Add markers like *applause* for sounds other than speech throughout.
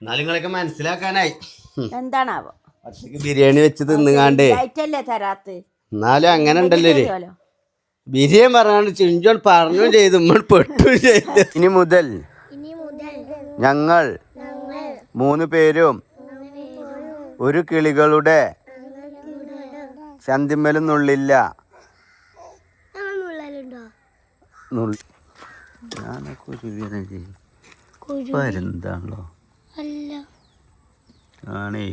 എന്നാലും നിങ്ങളൊക്കെ മനസ്സിലാക്കാനായി. എന്താണാവോ? ഒറ്റയ്ക്ക് ബിരിയാണി വെച്ച് തിന്നുകാണ്ടേ ലൈറ്റല്ലേ തരാത്ത്? എന്നാലും അങ്ങനെ ഉണ്ടല്ലോ. ബിരിയാണി പറഞ്ഞാണ്ട് ചിഞ്ചോൺ പറഞ്ഞു ചെയ്ത് നമ്മൾ പെട്ടു ചെയ്തു. ഇനി മുതൽ ഞങ്ങൾ മൂന്ന് പേരും ഒരു കിളികളുടെ ചന്തിമ്മലും നുള്ളില്ല നുള്ളി. ഞാനൊക്കെ ഒരു വിവരം വരുന്നതാണല്ലോ ആണേ.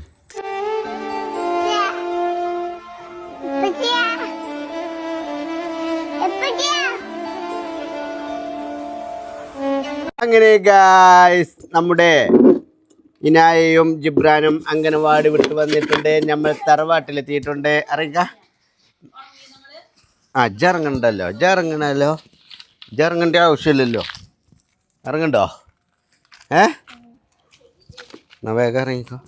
അങ്ങനെ ഗായ്സ് നമ്മുടെ ഇനായയും ജിബ്രാനും അംഗനവാടി വിട്ട് വന്നിട്ടുണ്ട്. നമ്മൾ തറവാട്ടിലെത്തിയിട്ടുണ്ട്. അറിയുക. ആ ജറങ്ങണ്ടല്ലോ ജറങ്ങണല്ലോ ജറങ്ങണ്ട ആവശ്യമില്ലല്ലോ. ഇറങ്ങണ്ടോ? ഏ? എന്നാ വേഗം ഇറങ്ങിക്കോ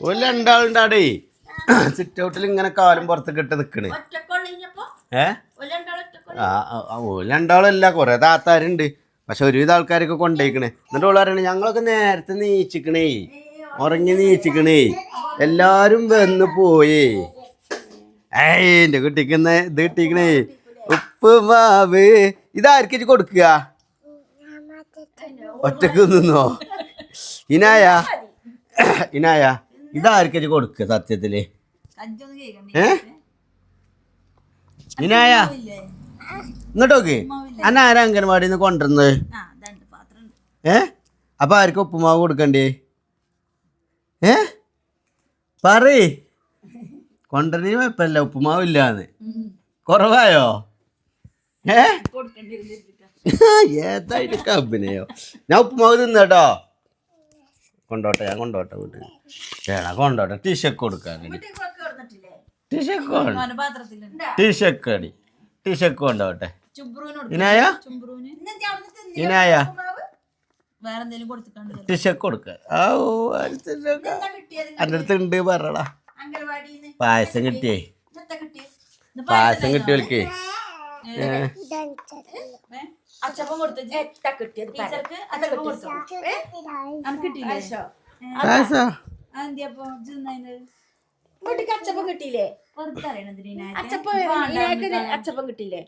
ഒരു സിറ്റ് ഔട്ടിൽ ഇങ്ങനെ കാലും പുറത്തേക്ക് ഇട്ട് നിക്കണ്. ഏ? രണ്ടാളല്ല കുറെ താത്താരുണ്ട്. പക്ഷെ ഒരുവിധ ആൾക്കാരൊക്കെ കൊണ്ടേക്കണേ. എന്നിട്ട് ഉള്ള പറയണേ ഞങ്ങളൊക്കെ നേരത്തെ നീച്ചിക്കണേ. ഉറങ്ങി നീച്ചിക്കണേ. എല്ലാരും വന്ന് പോയി. ഏയ് എന്റെ കുട്ടിക്ക് ഇന്ന് ഇത് കിട്ടിക്കണേ. ഉപ്പ് മാവ്. ഇതാർക്കിച്ച് കൊടുക്കുക? ഒറ്റയ്ക്ക് നിന്നോ? ഇനായ? ഇനായ? ഇതാർക്കും കൊടുക്ക സത്യത്തിൽ? ഏ? ഇനായ? ഇങ്ങോട്ടോക്ക് അന്ന ആരാ അംഗൻവാടിന്ന് കൊണ്ടുവന്നത് ഏ? അപ്പൊ ആർക്കും ഉപ്പുമാവ് കൊടുക്കണ്ടേ? ഏ? പറയ്. കൊണ്ടുവരണേ കുഴപ്പമില്ല ഉപ്പുമാവില്ലാന്ന്. കുറവായോ? ഏ? *laughs* ഏതായിട്ട് കമ്പനിയോ ഞാൻ ഉപ്പുമാവ് തിന്നേട്ടോ കൊണ്ടോട്ടെ ഞാൻ കൊണ്ടോട്ടെ വീട്ടിൽ വേണം? കൊണ്ടോട്ടെ. ടീഷക്ക് കൊടുക്കാൻ ടീഷക്ക് അടി ടീഷക്ക് കൊണ്ടോട്ടെ. ഇനായ? ഇനായ? ടീഷക്ക് കൊടുക്ക. എന്റെ അടുത്ത് ഉണ്ട് പറടാ. പായസം കിട്ടിയേ. പായസം കിട്ടിയവർക്ക് അച്ചപ്പം കൊടുത്തു എത്താ കിട്ടിയത് പറ. ടീച്ചർക്ക് അച്ചപ്പം കൊടുത്തു? കിട്ടിയില്ലേ? അതെന്തിയപ്പോ? വീട്ടിക്ക് അച്ചപ്പം കിട്ടിയില്ലേ? അച്ചപ്പം അച്ചപ്പം കിട്ടിയില്ലേ?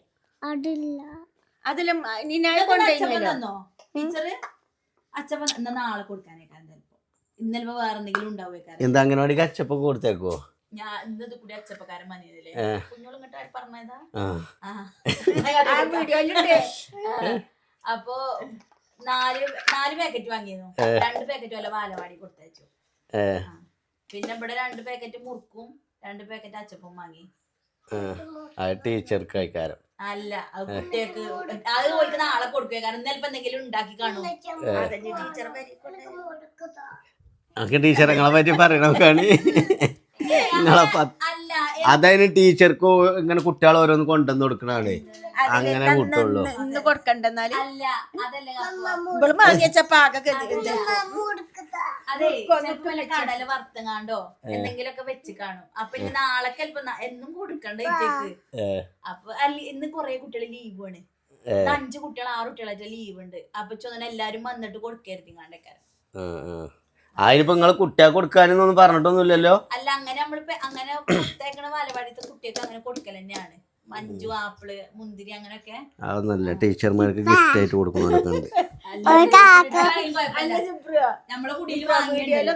അതിലും നിനായ അച്ചപ്പം കൊണ്ടുപോയില്ലോ ടീച്ചറ്? അച്ചപ്പം നാളെ കൊടുക്കാനേക്കാൻ ചിലപ്പോ ഇന്നലെ വേറെ എന്തെങ്കിലും ഉണ്ടാവേക്കാരം എന്താ അങ്ങനെ കച്ചപ്പൊക്കെ കൊടുത്തേക്കോ ഞാൻ ഇന്നത് കൂടി അച്ചപ്പക്കാരൻ മനിയതല്ലേ ഏ. പറഞ്ഞതാ? അപ്പൊ നാല് നാല് പാക്കറ്റ് വാങ്ങിയിരുന്നു. രണ്ട് പാക്കറ്റ് വല്ല ബാലവാടി കൊടുത്തയച്ചു. പിന്നെ ഇവിടെ രണ്ട് പാക്കറ്റ് മുറുക്കും രണ്ട് പാക്കറ്റ് അച്ചപ്പവും വാങ്ങി. ടീച്ചർക്ക് കഴിക്കാരം അല്ല കുട്ടികൾക്ക് അത് ഓർക്ക് നാളെ കൊടുക്കുക കാരണം ഇന്നലെ എന്തെങ്കിലും ഉണ്ടാക്കി കാണും. ടീച്ചർ നമുക്ക് ടീച്ചർ നിങ്ങളെ പറ്റി പറയണോക്കാണ് നിങ്ങളെ ടീച്ചർക്കോ അല്ല അതതിന് ടീച്ചർക്ക് ഇങ്ങനെ കുട്ടികൾ ഓരോന്ന് കൊണ്ടുവന്ന് കൊടുക്കണാണ്. അങ്ങനെ കൂട്ടുള്ളൂ. ഇന്ന് കൊടുക്കണ്ടെന്നാൽ. ഇവൾ ചിലപ്പോ കടല വറുത്തങ്ങാണ്ടോ എന്തെങ്കിലുമൊക്കെ വെച്ച് കാണും. അപ്പൊ ഇനി നാളെ ചിലപ്പോ എന്നും കൊടുക്കണ്ട ഇറ്റേക്ക് ഏ. അപ്പൊ അല്ല ഇന്ന് കൊറേ കുട്ടികൾ ലീവ് ആണ് അഞ്ച് കുട്ടികൾ ആറ് കുട്ടികളായിട്ട് ലീവ് ഉണ്ട് അപ്പൊ ചോദന എല്ലാരും വന്നിട്ട് കൊടുക്കരുത് ആ. അതിനിപ്പോ നിങ്ങൾ കുട്ടികൾക്ക് കൊടുക്കാനൊന്നും പറഞ്ഞിട്ടൊന്നുമില്ലല്ലോ? അല്ല അങ്ങനെ നമ്മളിപ്പോ അങ്ങനെ ബാലവാടിത്തെ കുട്ടികൾക്ക് അങ്ങനെ കൊടുക്കൽ തന്നെയാണ് മഞ്ജു ആപ്പിൾ മുന്തിരി അങ്ങനെയൊക്കെ. അതൊന്നല്ല ടീച്ചർമാർക്ക് ഗിഫ്റ്റ് ആയിട്ട് ഉണ്ട്. നമ്മളെ കുടിയിൽ വാങ്ങിയല്ലോ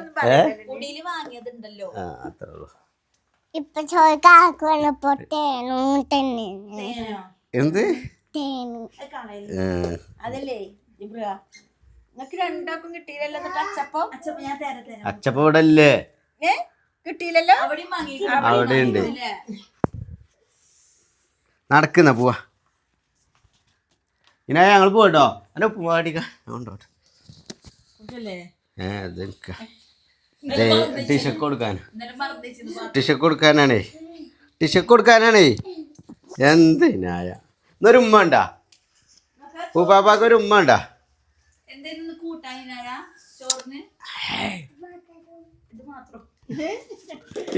കുടിയിൽ വാങ്ങിയതുണ്ടല്ലോ. ആ അത്രേ ഉള്ളൂ. ഇപ്പൊ ചോദിക്കാക്കുള്ളപ്പോ തേനും തന്നെ. തേനോ? എന്ത്. അതല്ലേ നിങ്ങക്ക് രണ്ടാക്കും കിട്ടിയില്ലല്ലോ എന്നിട്ട് അച്ചപ്പം? അച്ചപ്പ ഞാൻ തരാം തരാം അച്ചപ്പ ഇവിടെ അല്ലേ ഏ? കിട്ടിയില്ലല്ലോ? അവിടെയും വാങ്ങി അവിടെ ഉണ്ട്? നടക്കുന്ന പോവാ. ഇനി ഞങ്ങൾ പോട്ടോ അല്ല പോവാടിക്ക ഉണ്ടോട്ടെ കുട്ടിയല്ലേ? ഏ അത് ടിഷക്ക് കൊടുക്കാൻ. ഇന്നലെ കൊടുക്കാനാണേ. ടീഷർട്ട് കൊടുക്കാനാണേ. എന്തിനായ എന്നൊരു ഉമ്മ ഉണ്ടാ. പൂപ്പാപ്പാക്ക് ഒരു ഉമ്മ ഉണ്ടാ.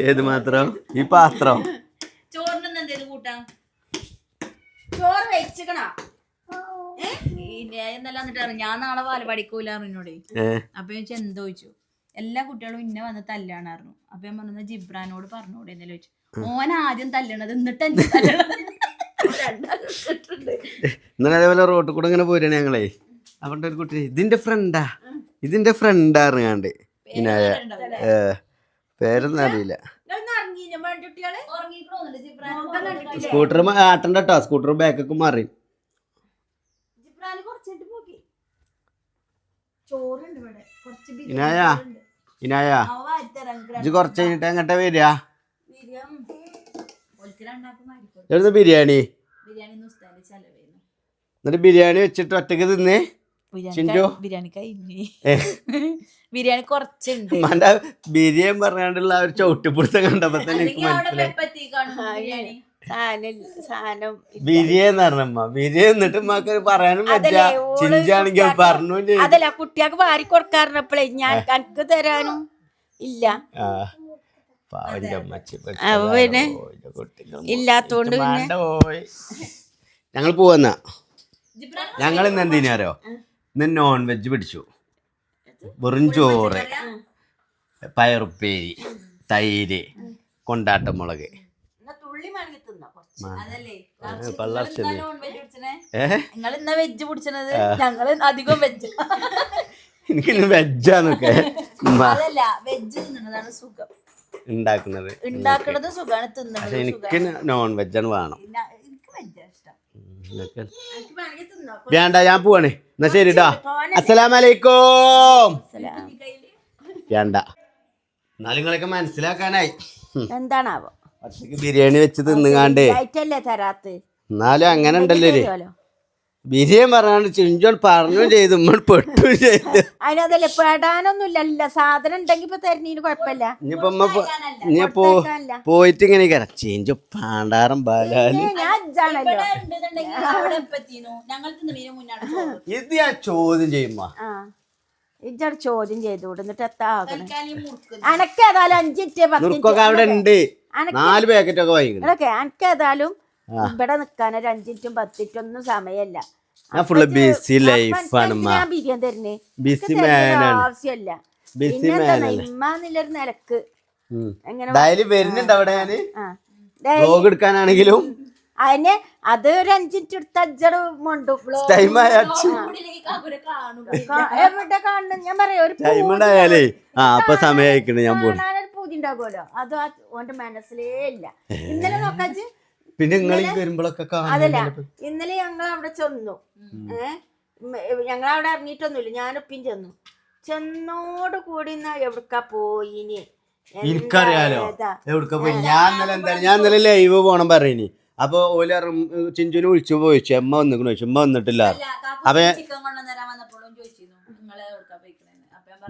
ഏത് മാത്രം? ഈ പാത്രം. ചോറിന് എന്തേലും കൂട്ടാം? ചോറ് വെച്ചിക്കണോ? എന്നല്ല ഞാൻ നാളെ പാലപാടിക്കൂല എന്നോട്. അപ്പൊ ചോദിച്ചു എന്തോ? ചോദിച്ചു. എല്ലാ കുട്ടികളും ഇന്നെ വന്ന് തല്ലാണായിരുന്നു അപ്പൊ ഞാൻ പറഞ്ഞ ജിബ്രാനോട് പറഞ്ഞോടെ എന്നല്ലേ ചോദിച്ചു. ഓൻ ആദ്യം തല്ലണത് എന്നിട്ട് എന്നെ തല്ലണത്. *laughs* ഇന്നലെ അതേപോലെ റോട്ടിൽ കൂടെ ഇങ്ങനെ പോരുകയാണ് ഞങ്ങളെ. അവരുടെ ഒരു കുട്ടി ഇതിന്റെ ഫ്രണ്ടാ ഇതിന്റെ ഫ്രണ്ടാണ് അറിയാണ്ട് ഇനായ പേരൊന്നും അറിയില്ല? സ്കൂട്ടർ ആട്ടണ്ട കേട്ടോ സ്കൂട്ടർ ബാക്കൊക്കെ മാറി. ഇനായ? ഇനായ? ഇത് കൊറച്ച് കഴിഞ്ഞിട്ട് എങ്ങട്ടെ വരിക? എവിടുന്ന് ബിരിയാണി? എന്നിട്ട് ബിരിയാണി വെച്ചിട്ട് ഒറ്റയ്ക്ക് തിന്ന്? ബിരിയാണി കഴിഞ്ഞു. ഏ, *laughs* ബിരിയാണി കുറച്ചുണ്ട്. ബിരിയാണി പറഞ്ഞാണ്ടുള്ള ആ ഒരു ചവിട്ടിപ്പിടുത്തം കണ്ടപ്പോ തന്നെ എനിക്ക് മനസ്സിലായി. പറഞ്ഞമ്മ എന്നിട്ട് പറയാനും പറ്റില്ല. ചിഞ്ചാണെങ്കിൽ പറഞ്ഞു അതല്ല കുട്ടിയാക്ക് വാരി കൊടുക്കാറിനപ്പോഴേ ഞാൻ കണക്ക് തരാനും ഇല്ല. പിന്നെ ഇല്ലാത്തോണ്ട് ഞങ്ങൾ പോവന്ന ഞങ്ങൾ ഇന്ന് എന്തിനാരോ ഇന്ന് നോൺ വെജ് പിടിച്ചു. വെറും ചോറ്. പയറുപ്പേരി തൈര് കൊണ്ടാട്ടമുളക് മുളക്. തുള്ളി മണങ്ങി തിന്നോ? കുറച്ച്. അതല്ലേ? പള്ളർച്ചല്ലേ നോൺ വെജ് പിടിച്ചനെ ഏ? നിങ്ങൾ വെജ് പിടിച്ചത് ഞങ്ങൾ അധികം വെജ് *laughs* എനിക്കിന്ന് വെജാന്നൊക്കെ ഉണ്ടാക്കുന്നത്. എനിക്ക് നോൺ വെജാണ് വേണം. വേണ്ട ഞാൻ പോവാണ്. എന്നാ ശരി കേട്ടോ അസ്സലാമലൈക്കും. വേണ്ട. എന്നാലും നിങ്ങളൊക്കെ മനസ്സിലാക്കാനായി. എന്താണാവോ? ബിരിയാണി വെച്ച് തിന്നുകാണ്ട് എന്നാലും അങ്ങനെ ഉണ്ടല്ലോ ഒരു പറഞ്ഞാണ് ചിഞ്ചോൺ പറഞ്ഞു ചെയ്തു നമ്മൾ പെട്ടു ചെയ്തു. അതിനതല്ലേ പെടാനൊന്നുമില്ല സാധനം ഉണ്ടെങ്കിൽ ഇപ്പൊ തരുന്നതിന് കുഴപ്പമില്ല. ഇനിയിപ്പോ പോയിട്ട് ഇങ്ങനെ കയറാം ചിഞ്ചു പാണ്ടാറം ബാലാലി ഇത് ഞാൻ ചോദ്യം ചെയ്യുമ്പോ ആ. ഇജ്ജട് ചോദ്യം ചെയ്തു എന്നിട്ട് എത്താ ആകണം. തൽക്കാലം ഈ മുറുക്ക് അനക്ക് അഞ്ചിറ്റ് പത്ത് അവിടെ ഉണ്ട്. നാല് പാക്കറ്റ് ഒക്കെ വാങ്ങിക്കണം. അനക്കേതായാലും ഇവിടെ നിക്കാന ഒരു അഞ്ചിറ്റും പത്തിറ്റും ഒന്നും സമയമല്ല. ഞാൻ ഫുള്ള് ബിസി ലൈഫാണ് ബിരിയാണി തരുന്നേ. ബിസി മാനാണ് ആവശ്യമല്ല. ബിസി പിന്നെ എന്താ മാനാണ് ഇമ്മാന്നുള്ളൊരു നിലയ്ക്ക്. ഡയലി വരുന്നുണ്ട് അവിടെ ഞാൻ ആ. ദേ, വ്ലോഗ് എടുക്കാനാണെങ്കിലും? അതിന് അത് ഒരു അഞ്ചിറ്റ് എടുത്ത് മണ്ടു. കാണും എവിടെ കാണണം ഞാൻ പറയാം ഒരു ടൈം ഉണ്ടായാലേ. ആ അപ്പൊ സമയം അയക്കണേ ഞാൻ പോണു. കാണാനൊരു പൂതി ഉണ്ടാകുമല്ലോ അത് ഓന്റെ മനസ്സിലേ ഇല്ല. ഇന്നലെ നോക്കാച്ച് പിന്നെ നിങ്ങൾ വരുമ്പോഴൊക്കെ അതല്ല ഇന്നലെ ഞങ്ങൾ അവിടെ ചെന്നു. ഏഹ് ഞങ്ങൾ അവിടെ ഇറങ്ങിയിട്ടൊന്നുമില്ല. ഞാനൊപ്പം ചെന്നു. ചെന്നോട് കൂടി എവിടക്കാ പോയിനി? എനിക്കറിയാലോ? എവിടക്ക പോയി? ഞാൻ ഇന്നലെ എന്താണ് ഞാൻ ഇന്നലെ ലൈവ് പോണം പറയണി അപ്പൊ ഓല ചിഞ്ചുനെ വിളിച്ചു പോയിച്ചു അമ്മ വന്നിക്കണു. ചോദിച്ചു അമ്മ വന്നിട്ടില്ല. അപ്പൊ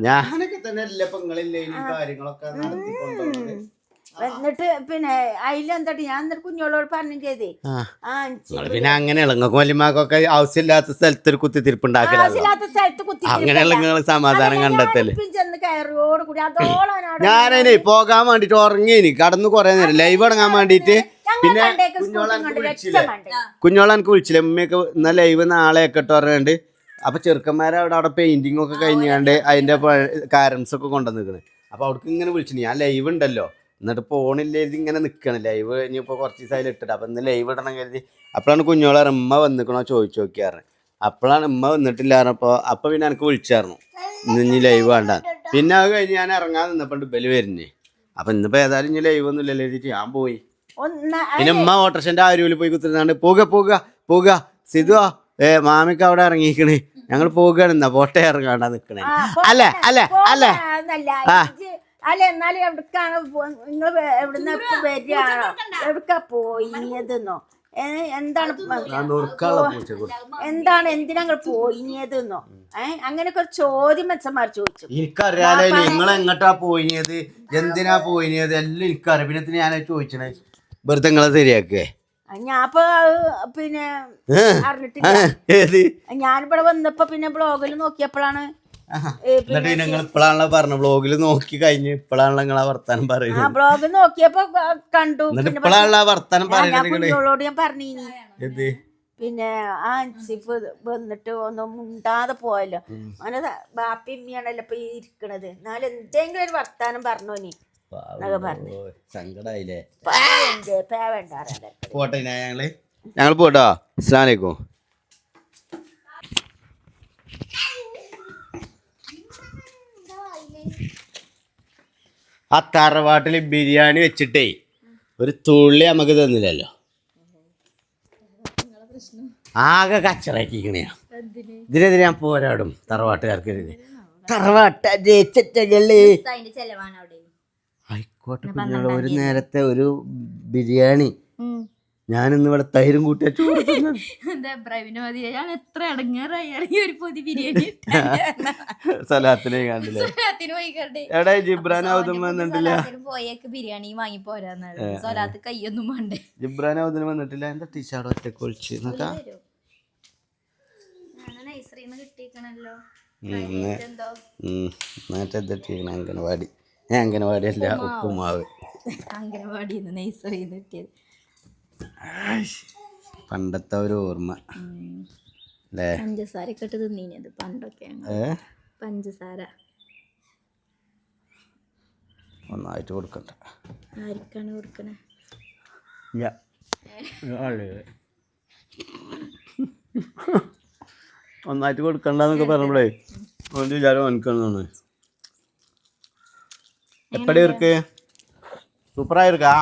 ഞാനൊക്കെ തന്നെ അല്ല പെങ്ങളില്ലേ ഈ കാര്യങ്ങളൊക്കെ നടത്തിക്കൊണ്ടുപോകുന്നത് എന്നിട്ട് പിന്നെ അതിലെന്താ ഞാൻ എന്നിട്ട് കുഞ്ഞോളോട് പറഞ്ഞു ചെയ്തേ. പിന്നെ അങ്ങനെ വല്യമാക്കൊക്കെ ആവശ്യമില്ലാത്ത സ്ഥലത്ത് ഒരു കുത്തിത്തിരിപ്പ് അങ്ങനെ ആവശ്യമില്ലാത്ത സ്ഥലത്ത് കുത്തി അങ്ങനെയുള്ള നിങ്ങൾ സമാധാനം കണ്ടെത്തൽ. ചെന്ന് കയറിയോട് കൂടി അതോളാണ് ഞാനതിനെ പോകാൻ വേണ്ടിട്ട് ഉറങ്ങിനി. കടന്നു കൊറേ നേരം ലൈവ് ഇറങ്ങാൻ വേണ്ടിട്ട് പിന്നെ കുഞ്ഞോളെ എനിക്ക് വിളിച്ചില്ല? ഉമ്മയൊക്കെ ഇന്ന ലൈവ് നാളെ ഒക്കെ ഇട്ട് പറഞ്ഞുകൊണ്ട് അപ്പൊ ചെറുക്കന്മാരെ അവിടെ അവിടെ പെയിന്റിംഗ് ഒക്കെ കഴിഞ്ഞാണ്ട് അതിന്റെ കാരംസ് ഒക്കെ കൊണ്ടുവന്നിരിക്കുന്നത് അപ്പൊ അവിടേക്ക് ഇങ്ങനെ വിളിച്ചു ഞാൻ ലൈവ് ഉണ്ടല്ലോ. എന്നിട്ട് പോണില്ല ഇത് ഇങ്ങനെ നിൽക്കണം ലൈവ് ഇനിയിപ്പോ കുറച്ച് ദിവസമായാലും ഇട്ടിട്ട്. അപ്പൊ ഇന്ന് ലൈവ് ഇടണം കരുതി. അപ്പോഴാണ് കുഞ്ഞോളെ ഉമ്മ വന്നിക്കണോ ചോദിച്ചു നോക്കിയാറ് അപ്പോഴാണ് ഉമ്മ വന്നിട്ടില്ല പറഞ്ഞപ്പോ അപ്പൊ പിന്നെ എനിക്ക് വിളിച്ചായിരുന്നു. ഇന്ന് ഇനി ലൈവ് വേണ്ട പിന്നെ അത് കഴിഞ്ഞ് ഞാൻ ഇറങ്ങാൻ നിന്നപ്പോ ബൽ വരുന്നേ. അപ്പൊ ഇന്നിപ്പോ ഏതായാലും ഇനി ലൈവ് ഒന്നും ഇല്ലല്ലോ എഴുതിയിട്ട് ഞാൻ പോയി. പിന്നെ ഉമ്മ ഓട്ടർഷന്റെ ആരൂൽ പോയി കുത്തിരുന്നാണ്ട് പോക പോക പോക. സിധുവാ ഏ മാമിക്ക് അവിടെ ഇറങ്ങിക്കണേ ഞങ്ങൾ പോകുകയാണ് എന്നാ പോട്ടെ ഇറങ്ങാണ്ടാ നിക്കണേ. അല്ലേ അല്ലേ അല്ല. ആ. അല്ല എന്നാലും എവിടക്കാണ് നിങ്ങൾ എവിടുന്ന വരികയാണോ എവിടക്കാ പോയിഞ്ഞതെന്നോ? എന്താണ് എന്താണ് എന്തിനാ പോയിയതെന്നോ പോയിഞ്ഞതെന്നോ? ഏ അങ്ങനെയൊക്കെ ഒരു ചോദ്യം മെച്ചന്മാർ ചോദിച്ചു. എനിക്കറിയാലോ നിങ്ങൾ എങ്ങോട്ടാ പോയിഞ്ഞത്? എന്തിനാ പോയിഞ്ഞത്? എല്ലാം എനിക്കറിയാം. പിന്നെ ഞാൻ ചോദിച്ചണേ? വെറുതെ നിങ്ങളെ ശരിയാക്കേ ഞാൻ അപ്പൊ പിന്നെ? അറിഞ്ഞിട്ടില്ല. ഞാനിവിടെ വന്നപ്പോ പിന്നെ ബ്ലോഗിൽ നോക്കിയപ്പോഴാണ് എന്നിട്ട് ഞങ്ങൾ ഇപ്പോഴാണല്ലോ പറഞ്ഞു ബ്ലോഗിൽ നോക്കി കഴിഞ്ഞ് ഇപ്പോഴാണല്ലോ നിങ്ങളെ വർത്താനം പറയുന്നത്. ബ്ലോഗ് നോക്കിയപ്പോ കണ്ടു. എന്നിട്ട് ഇപ്പോഴാണല്ലോ വർത്താനം പറയുന്നത് ഞാൻ പറഞ്ഞു എന്ത്? പിന്നെ ആ അൻസിഫ് വന്നിട്ട് ഒന്നും മുണ്ടാതെ പോയല്ലോ. അങ്ങനെ ബാപ്പി ഇമ്മിയാണല്ലോ ഇപ്പൊ ഇരിക്കണത്. എന്നാലും എന്തെങ്കിലും ഒരു വർത്താനം പറഞ്ഞോ നീ. സങ്കടായില്ലേ? പോട്ടെ ഞങ്ങൾ? ഞങ്ങൾ പോട്ടോ. അസ്ലാമലൈക്കും ആ തറവാട്ടിൽ ബിരിയാണി വെച്ചിട്ടേ ഒരു തുള്ളി നമുക്ക് തന്നില്ലല്ലോ. ആകെ കച്ചറാക്കിക്കണയാ ഇതിനെതിരെ ഞാൻ പോരാടും തറവാട്ടുകാർക്കെതിരെ തറവാട്ട ജയിച്ചല്ലേ അതിന്റെ ചെലവാണ് അവിടെ. ആയിക്കോട്ടെ ഒരു നേരത്തെ ഒരു ബിരിയാണി. ഞാനിന്ന് ഇവിടെ തൈരും കൂട്ടിയ ചോറ് തിന്നത്. എന്താ പ്രവീണ മതി ഞാൻ എത്ര അടങ്ങാറായി ഒരു പൊതി ബിരിയാണി സലാത്തിനെ കണ്ടില്ലേ? എടാ ജിബ്രാൻ ഔദം വന്നിട്ടില്ല. സൊലാത്തിന് പോയേക്ക് ബിരിയാണി വാങ്ങി സലാത്ത് കയ്യൊന്നും വേണ്ടേ. ജിബ്രാൻ ഔദം വന്നിട്ടില്ല. എന്താ നോക്കാ അംഗനവാടി. ഞാൻ അംഗനവാടി അല്ല ഉപ്പുമാവ്. നൈസറിന്ന് കിട്ടിയത്. പണ്ടത്തെ ഒരു ഓർമ്മ. പഞ്ചസാര പഞ്ചസാര. ഒന്നായിട്ട് കൊടുക്കണ്ട. ആർക്കാണ് കൊടുക്കണേ? ഒന്നായിട്ട് കൊടുക്കണ്ടെന്നൊക്കെ പറഞ്ഞേ ഓന്റെ വിചാരം എനിക്കാണെന്നാണ് എപ്പടി ഇർക്ക് സൂപ്പറായി ഇരിക്കാ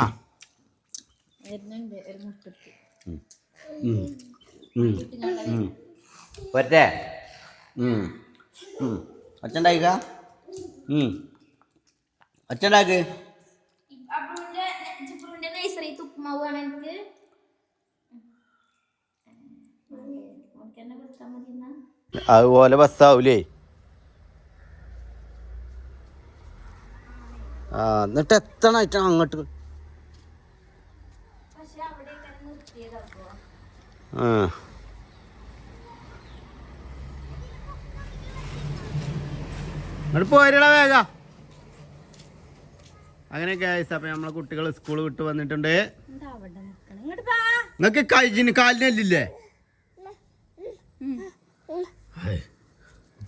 പറ്റേ ഒച്ചണ്ടായിക്ക ഒച്ചണ്ടാക്ക് അതുപോലെ ബസ്സാവൂലേ ആ എന്നിട്ട് എത്തണം ആയിട്ടാണ് അങ്ങോട്ട് ആ. എന്നിട്ട് പോരടാ വേഗ. അങ്ങനെ ഗൈസ് അപ്പം നമ്മളെ കുട്ടികൾ സ്കൂൾ വിട്ട് വന്നിട്ടുണ്ട്. നിങ്ങക്ക് കഴിഞ്ഞു ഇങ്ങോട്ട് വാ. നിങ്ങൾക്ക് കൈജിന് കാലിനല്ലേ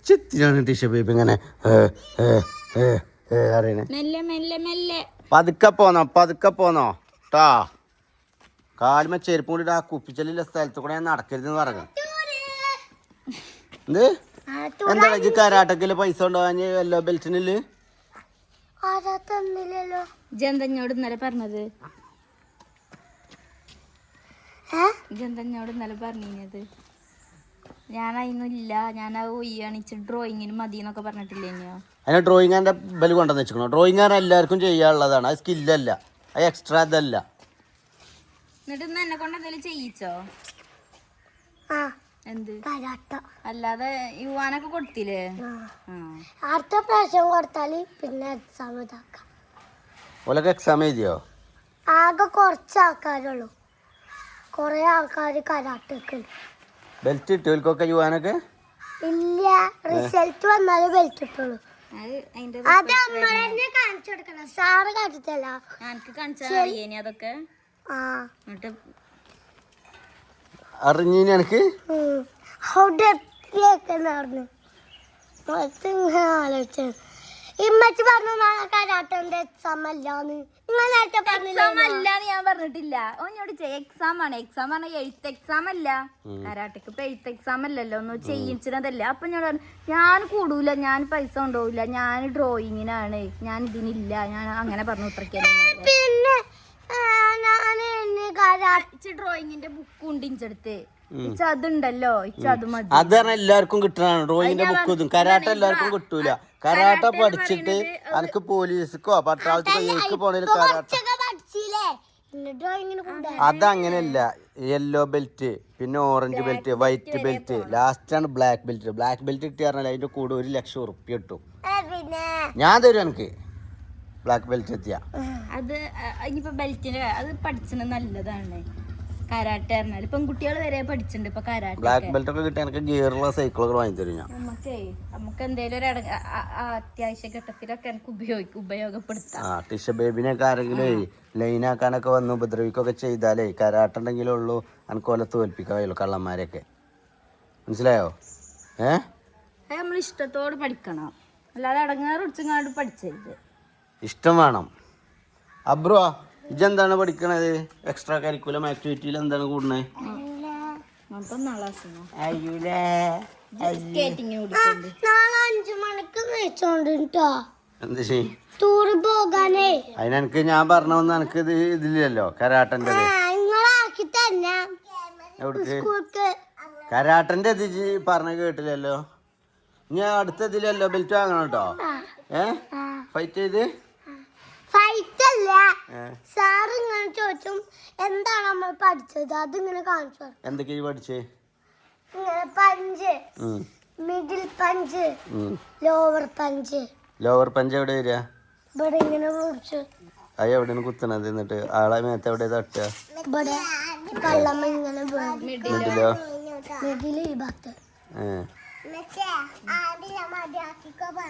ചെത്തിനാണ് ടീഷ ബേബി ഇങ്ങനെ അറിയണേ? പതുക്കെ പോന്നോ പതുക്കെ പോന്നോ. ട്ടാ. കാലുമ ചെരുപ്പ് കൂടി ആ കുപ്പിച്ചലിലെ സ്ഥലത്ത് കൂടെ ഞാൻ നടക്കരുതെന്ന് പറഞ്ഞു. എന്ത്? എന്താ ഇജ്ജ് കരാട്ടക്കിൽ പൈസ ഉണ്ടോ എല്ലോ ബെൽറ്റിനിൽ ആരാ തന്നില്ലല്ലോ? ജന്തഞ്ഞോട് ഇന്നലെ പറഞ്ഞത്. ജന്തഞ്ഞോട് ഇന്നലെ പറഞ്ഞത് ഞാൻ അതിനില്ല ഞാൻ ആ ഒയ്യാണിച്ച് ഡ്രോയിങ്ങിന് മതി എന്നൊക്കെ പറഞ്ഞിട്ടില്ലേ അതിന് ബലി കൊണ്ടുവന്നു കൊണ്ടുവന്ന് വെച്ചിരിക്കണോ. ഡ്രോയിങ് എല്ലാവർക്കും ചെയ്യാനുള്ളതാണ്. അത് സ്കില്ലല്ല അത് എക്സ്ട്രാ ഇതല്ല. എന്നിട്ട് ഇന്ന് എന്നെ കൊണ്ട് എന്തെങ്കിലും ചെയ്യിച്ചോ? ആ. എന്ത്? അല്ലാതെ യുവാനൊക്കെ കൊടുത്തില്ലേ? അടുത്ത പ്രാവശ്യം കൊടുത്താൽ പിന്നെ എക്സാം ഇതാക്കാം. ഓലൊക്കെ എക്സാം എഴുതിയോ? ആകെ കുറച്ച് ആൾക്കാരുള്ളൂ. കുറെ ആൾക്കാർ കരാട്ടക്ക് ബെൽറ്റ് കിട്ടിയവർക്കൊക്കെ യുവാനൊക്കെ? ഇല്ല. റിസൾട്ട് വന്നാലേ ബെൽറ്റ് ഇട്ടുള്ളൂ അത് തന്നെ കാണിച്ചു കൊടുക്കണം. സാറ് കാണിച്ചല്ല എനിക്ക് കാണിച്ചാൽ അറിയേനി അതൊക്കെ. എന്നിട്ട് അറിഞ്ഞീനി എനിക്ക്? ഇമ്മച്ചി പറഞ്ഞു നാളെ കരാട്ടന്റെ എക്സാം അല്ലാന്ന്. നിങ്ങൾ നേരത്തെ പറഞ്ഞില്ലേ എക്സാം അല്ലാന്ന് ഞാൻ പറഞ്ഞിട്ടില്ല. ഓനോട് എക്സാം ആണ്. എക്സാം പറഞ്ഞ എഴുത്ത് എക്സാം അല്ല. കരാട്ടക്ക് ഇപ്പൊ എഴുത്ത് എക്സാം അല്ലല്ലോ. ഒന്നും ചെയ്യിച്ചതല്ല അപ്പൊ ഞാൻ പറഞ്ഞു, ഞാൻ കൂടൂല. ഞാൻ പൈസ കൊണ്ടുപോകില്ല ഞാൻ ഡ്രോയിങ്ങിനാണ് ഞാൻ ഇതിനില്ല. ഞാൻ അങ്ങനെ പറഞ്ഞു ഉത്രയ്ക്കല്ലേ പിന്നെ ഡ്രോയിങ്ങിന്റെ ബുക്ക് ഉണ്ട് ഇഞ്ചടുത്ത് അതുണ്ടല്ലോ അത് പറഞ്ഞാൽ എല്ലാവർക്കും കിട്ടണതാണ്. ഡ്രോയിങ്ങിന്റെ ബുക്ക് ഇതും. കരാട്ട എല്ലാവർക്കും കിട്ടൂല. കരാട്ട പഠിച്ചിട്ട് എനിക്ക് പോലീസിക്കോ പട്ടാളത്തിക്കോ ഏക്ക് പോണേലും കരാട്ട. അതങ്ങനെയല്ല. യെല്ലോ ബെൽറ്റ് പിന്നെ orange belt white belt last ആണ് ബ്ലാക്ക് ബെൽറ്റ് ബ്ലാക്ക് ബെൽറ്റ് കിട്ടിയ പറഞ്ഞാൽ അതിന്റെ കൂടെ ഒരു ലക്ഷം ഉറുപ്പ്യ കിട്ടും. ഞാൻ തരും എനിക്ക് ബ്ലാക്ക് ബെൽറ്റ് എത്തിയ. അത് ഇനിയിപ്പോ ബെൽറ്റിന് അത് പഠിച്ചത് നല്ലതാണ്. കരാട്ടെ വരെ പഠിച്ചിട്ടുണ്ട് ഇപ്പൊ കരാട്ടെ ബ്ലാക്ക് ബെൽറ്റ് ഒക്കെ കിട്ടി എനിക്ക് ഗിയറുള്ള സൈക്കിളൊക്കെ വാങ്ങി തരും ഞാൻ. നമുക്കേ ഒരു അട- ആ- ആ അത്യാവശ്യ ഘട്ടത്തിലൊക്കെ എനിക്ക് ഉപയോഗിക്കും ഉപയോഗപ്പെടുത്താം. ആ ടിഷ ബേബിനൊക്കെ ആരെങ്കിലും ലൈനാക്കാനൊക്കെ വന്ന് ഉപദ്രവിക്കൊക്കെ ചെയ്താലേ കരാട്ടുണ്ടെങ്കിലേ ഉള്ളൂ എനിക്ക് ഓലെ തോൽപ്പിക്കാൻ കള്ളന്മാരെയൊക്കെ. മനസ്സിലായോ? ഏ? അത് നമ്മൾ ഇഷ്ടത്തോട് പഠിക്കണം. അല്ലാതെ അടങ്ങാറ് പഠിച്ചത് ഇഷ്ടം വേണം. അബ്രോ ഇജെന്താണ് പഠിക്കണത്? എക്സ്ട്രാ കരിക്കുലം ആക്ടിവിറ്റിയിൽ എന്താണ് കൂടുന്നത് അതിനെനിക്ക് ഞാൻ പറഞ്ഞൊന്നും എനിക്ക് ഇത് ഇതില്ലല്ലോ കരാട്ടന്റെ കരാട്ടന്റെ തന്നെ. എവിടേക്ക്? സ്കൂൾക്ക്. കരാട്ടന്റെ ഇത് പറഞ്ഞ കേട്ടില്ലല്ലോ. ഞാൻ അടുത്ത ഇതിലല്ലോ ബെൽറ്റ് വാങ്ങണം കേട്ടോ ഏ? ഫൈറ്റ് ചെയ്ത്? ഫൈറ്റ് അല്ല. സാർ ഇങ്ങനെ ചോദിച്ചും എന്താണ് നമ്മൾ പഠിച്ചത്? അതിങ്ങനെ കാണിച്ചു. എന്തൊക്കെയാ പഠിച്ചേ? ഇങ്ങനെ punch. Middle punch. Lower punch. Lower punch എവിടെ വരിക? ഇവിടെ ഇങ്ങനെ പിടിച്ചു അത് എവിടെയാണ് കുത്തണത് എന്നിട്ട്? ആളെ മേത്ത് എവിടെ തട്ടുക? ഇവിടെ കള്ളമ്മ ഇങ്ങനെ മിഡിലോ മിഡിൽ ഈ ഭാഗത്ത്. ഏ.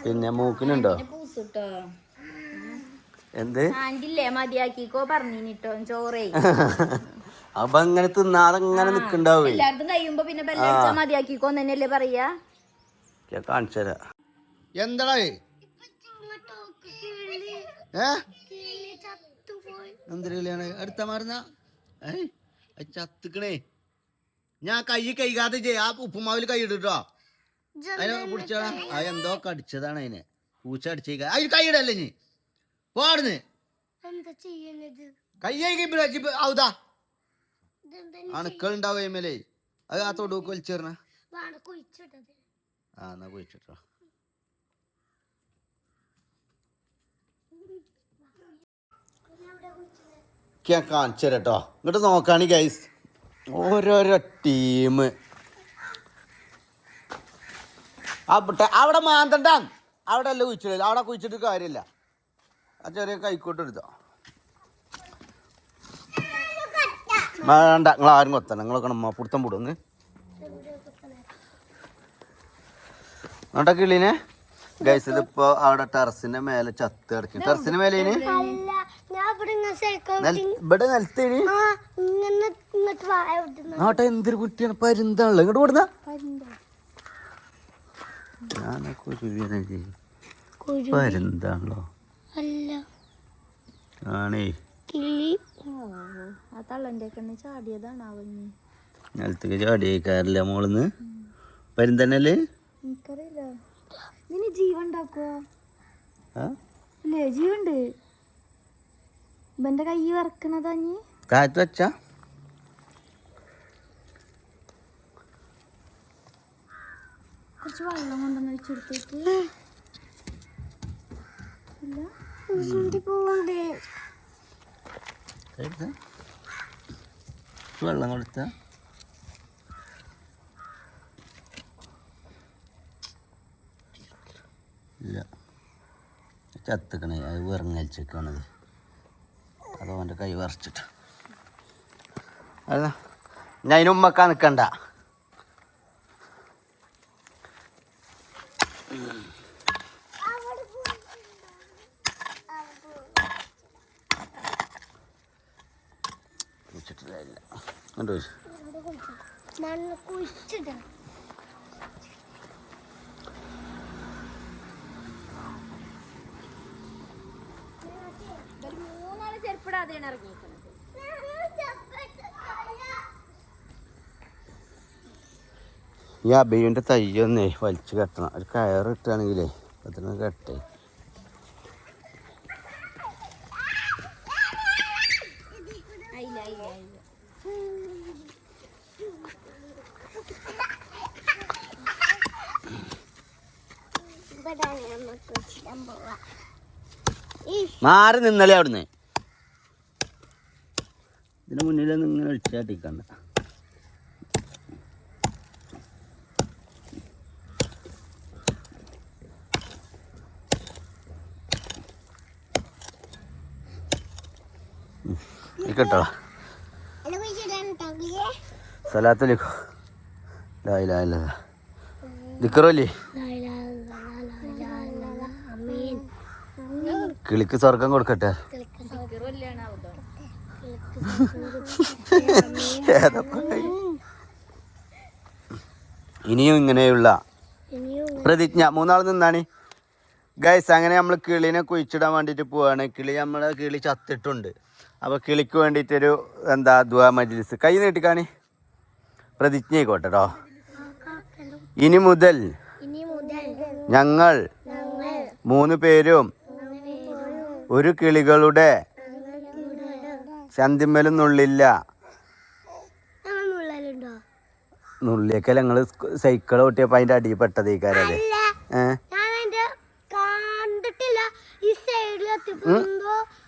പിന്നെ മൂക്കിനുണ്ടോ? എന്ത്? ആന്റില്ലേ മതിയാക്കിക്കോ പറഞ്ഞിട്ടോ ചോറേ. *laughs* അപ്പൊ അങ്ങനെ തിന്നാതെ ഇങ്ങനെ നിക്കണ്ടാവേ എല്ലായിടത്തും കഴിയുമ്പോ പിന്നെ ബെല്ലടിച്ചാ മതിയാക്കിക്കോ തന്നെയല്ലേ പറയാ? ഞാൻ കാണിച്ചു തരാം. എന്താടാ? എന്തൊരു കളിയാണ്? അടുത്ത മാറുന്ന? ചത്തുക്കണേ. ഞാൻ കൈ കൈകാതെ ചെയ്യ. ആ ഉപ്പുമാവിൽ കൈ ഇടട്ടോ. അതിനെ പിടിച്ചാ ആ എന്തോ കടിച്ചതാണ് അതിനെ. പൂച്ച അടിച്ചേക്ക. അതിൽ കൈ ഇടല്ലേ നീ പോടുന്ന് എന്താ ചെയ്യുന്നത് അണുക്കൾ ഉണ്ടാവും അത് ആ തൊടുക്ക് ആ എന്നാ കുഴിച്ചിട്ടോ. ഞാൻ കാണിച്ചു ഇങ്ങോട്ട് നോക്കാണ് ഗൈസ് ഓരോരോ ടീം അവിടെ അവിടെ മാന്തണ്ട അവിടെ അല്ല കുഴിച്ചിടില്ല അവിടെ കുഴിച്ചിട്ട് കാര്യമില്ല ആ ചെറിയ കൈക്കോട്ട് എടുത്തോ. വേണ്ട നിങ്ങൾ ആരും കൊത്തണം നിങ്ങളൊക്കെ നമ്മ പുടുത്തം പൂടുന്ന് നോട്ടാ കിളീനെ. ഗൈസ് ഇതിപ്പോ അവിടെ ടെറസിന്റെ മേലെ ചത്ത് കിടക്കും ടെറസിന്റെ മേലെ ഇവിടെ നിലത്തേന് ആ ഇങ്ങനെ ഇങ്ങോട്ട് വാ എവിടുന്ന് നോട്ടെ എന്തൊരു കുട്ടിയാണ് പരുന്താണല്ലോ. ഇങ്ങോട്ട് കൊടുന്ന ഞാനൊക്കെ പരുന്താണല്ലോ. ആണേ. കിളി. ആ തള്ളന്റെ ഒക്കെ ചാടിയതാണ് അവന്. നിലത്തേക്ക് ചാടിയേക്കാറില്ല മോളിന്ന്? പരുന്തന്നല്ലേ എനിക്കറിയില്ല. നിന്നെ ജീവൻ ഉണ്ടാക്കുവോ? ആ? അല്ലേ ജീവുണ്ട് ഇവന്റെ കൈ വറക്കണതാ നീ കാറ്റ് വെച്ചാ? കുറച്ച് വെള്ളം കൊണ്ടുവന്ന് വെച്ചെടുത്തേക്ക് വെള്ളം കൊടുത്ത. ഇല്ല. ചത്തക്കണേ. അത് വിറങ്ങലിച്ചേക്കാണത് അത് അവന്റെ കൈ വറച്ചിട്ട് അല്ല ഞാൻ അതിന് ഉമ്മക്കാൻ നിൽക്കണ്ട ഈ അബിയുടെ തയ്യൊന്നെ വലിച്ചു കെട്ടണം. ഒരു കയറ് ഇട്ടാണെങ്കിലേ അതിന് കെട്ടേ. മാറി നിന്നല്ലേ അവിടുന്ന്. ഇതിന് മുന്നിലൊന്നും ഇങ്ങനെ ഒഴിച്ചാട്ടിക്കണ്ട സലാത്തലിക്കോ ലായില്ല ദിക്കറോല്ലേ കിളിക്ക് സ്വർഗം കൊടുക്കട്ടെ. ഇനിയും ഇങ്ങനെയുള്ള പ്രതിജ്ഞ. മൂന്നാൾ നിന്നാണ്. ഗൈസ് അങ്ങനെ നമ്മൾ കിളിനെ കുഴിച്ചിടാൻ വേണ്ടിയിട്ട് പോവാണ്. കിളി നമ്മളെ കിളി ചത്തിട്ടുണ്ട്. അപ്പോൾ കിളിക്ക് വേണ്ടിയിട്ടൊരു എന്താ ദ്വാ മജ്ലിസ്. കൈ നീട്ടിക്കാണി പ്രതിജ്ഞ ആയിക്കോട്ടെ കേട്ടോ ഇനി മുതൽ ഞങ്ങൾ മൂന്ന് പേരും ഒരു കിളികളുടെ ചന്തിമ്മലും നുള്ളില്ല നുള്ളിയൊക്കെ ഞങ്ങൾ സൈക്കിൾ ഓട്ടിയപ്പോൾ അതിന്റെ അടിയിൽ ഈ ഇല്ല ഏഹ്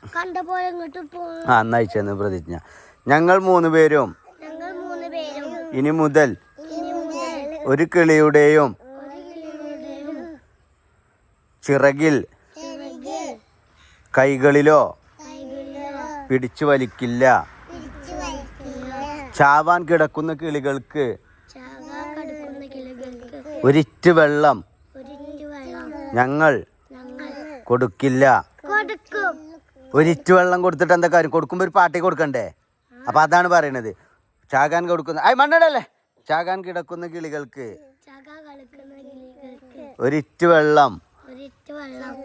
കണ്ട പോലെ ഇങ്ങോട്ട് ആ പ്രതിജ്ഞ. ഞങ്ങൾ മൂന്ന് പേരും ഇനി മുതൽ ഒരു കിളിയുടെയും ചിറകിൽ കൈകളിലോ പിടിച്ചു വലിക്കില്ല. ചാവാൻ കിടക്കുന്ന കിളികൾക്ക് ഒരിറ്റ് വെള്ളം ഞങ്ങൾ കൊടുക്കില്ല. കൊടുക്കും ഒരിറ്റ് വെള്ളം കൊടുത്തിട്ട് എന്താ കാര്യം? കൊടുക്കുമ്പോൾ ഒരു പാട്ടി കൊടുക്കണ്ടേ? അപ്പം അതാണ് പറയണത്. ചാകാൻ കൊടുക്കുന്ന ഐ മണ്ണടല്ലേ? ചാകാൻ കിടക്കുന്ന കിളികൾക്ക് ഒരിറ്റ് വെള്ളം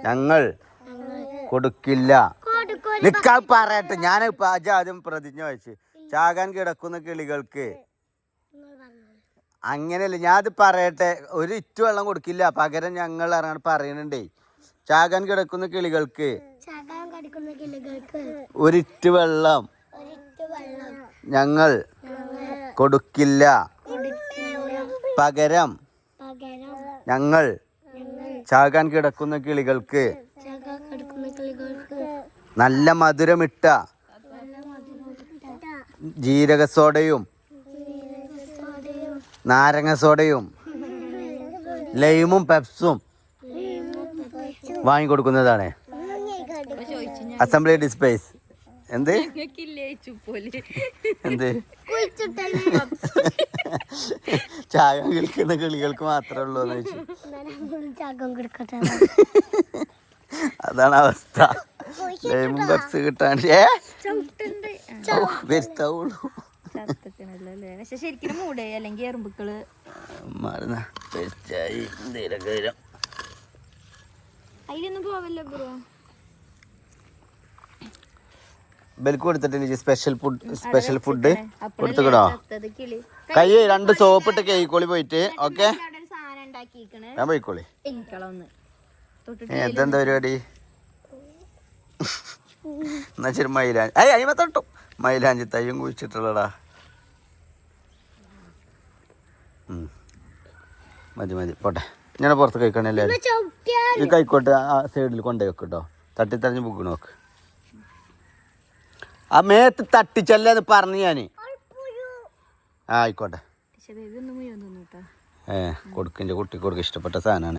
ഞങ്ങൾ കൊടുക്കില്ല. നിക്ക പറയട്ടെ. ഞാൻ ഇപ്പൊ ആദ്യം പ്രതിജ്ഞ വെച്ച് ചാകാൻ കിടക്കുന്ന കിളികൾക്ക് അങ്ങനെയല്ല ഞാൻ അത് പറയട്ടെ. ഒരു ഇറ്റ് വെള്ളം കൊടുക്കില്ല. പകരം ഞങ്ങൾ ഇറങ്ങാൻ കിളികൾക്ക് ചാകാൻ കടിക്കുന്ന കിളികൾക്ക് ഒരിറ്റ് വെള്ളം ഞങ്ങൾ കൊടുക്കില്ല. പകരം ഞങ്ങൾ ചാകാൻ കിടക്കുന്ന കിളികൾക്ക് ചാക കടിക്കുന്ന കിളികൾക്ക് നല്ല മധുരമിട്ട ജീരക സോഡയും നാരങ്ങ സോഡയും ലൈമും പെപ്സും വാങ്ങിക്കൊടുക്കുന്നതാണ്. അസംബ്ലി ഡിസ്പേസ് എന്ത്? എന്ത്? ചായ കിളിക്കുന്ന കിളികൾക്ക് മാത്രമേ ഉള്ളൂ എന്ന് വെച്ചു ചാകം അതാണ് അവസ്ഥ. ലൈമും പെപ്സ് കിട്ടാണ്ട് ഏ? ഓ, വരുത്താവുള്ളൂ പക്ഷെ ശരിക്കും മൂടേ അല്ലെങ്കിൽ എറുമ്പുക്കൾ. അതിലൊന്നും പോവല്ലോ ബ്രോ ബെൽക്ക് കൊടുത്തിട്ടില്ല സ്പെഷ്യൽ ഫുഡ് സ്പെഷ്യൽ ഫുഡ് കൊടുത്തുകൂടോ കൈ രണ്ട് സോപ്പിട്ട് കേക്കോളി പോയിട്ട് ഓക്കെ? അവിടെ സാധനം ഉണ്ടാക്കിയിരിക്കണ് ഞാൻ പോയിക്കോളി. ഇതെന്താ പരിപാടി? എന്നാ ശരി മൈലാഞ്ചി. അയ്യ അയ്യമ്മ തൊട്ടു. മൈലാഞ്ചി തയ്യും കുഴിച്ചിട്ടുള്ളടാ. ഉം. മതി മതി പോട്ടെ. ഞാൻ പുറത്ത് കഴിക്കണല്ലേ? ഈ കൈക്കോട്ട് ആ സൈഡിൽ കൊണ്ടുപോയി വെക്കട്ടോ തട്ടി തട്ടിത്തറിഞ്ഞ് ബുക്ക് നോക്ക്. ആ മേത്ത് തട്ടിച്ചല്ലെന്ന് പറഞ്ഞു ഞാൻ ആയിക്കോട്ടെ. ഏ കൊടുക്കിന്റെ കുട്ടി കൊടുക്കുക ഇഷ്ടപ്പെട്ട സാധനമാണ്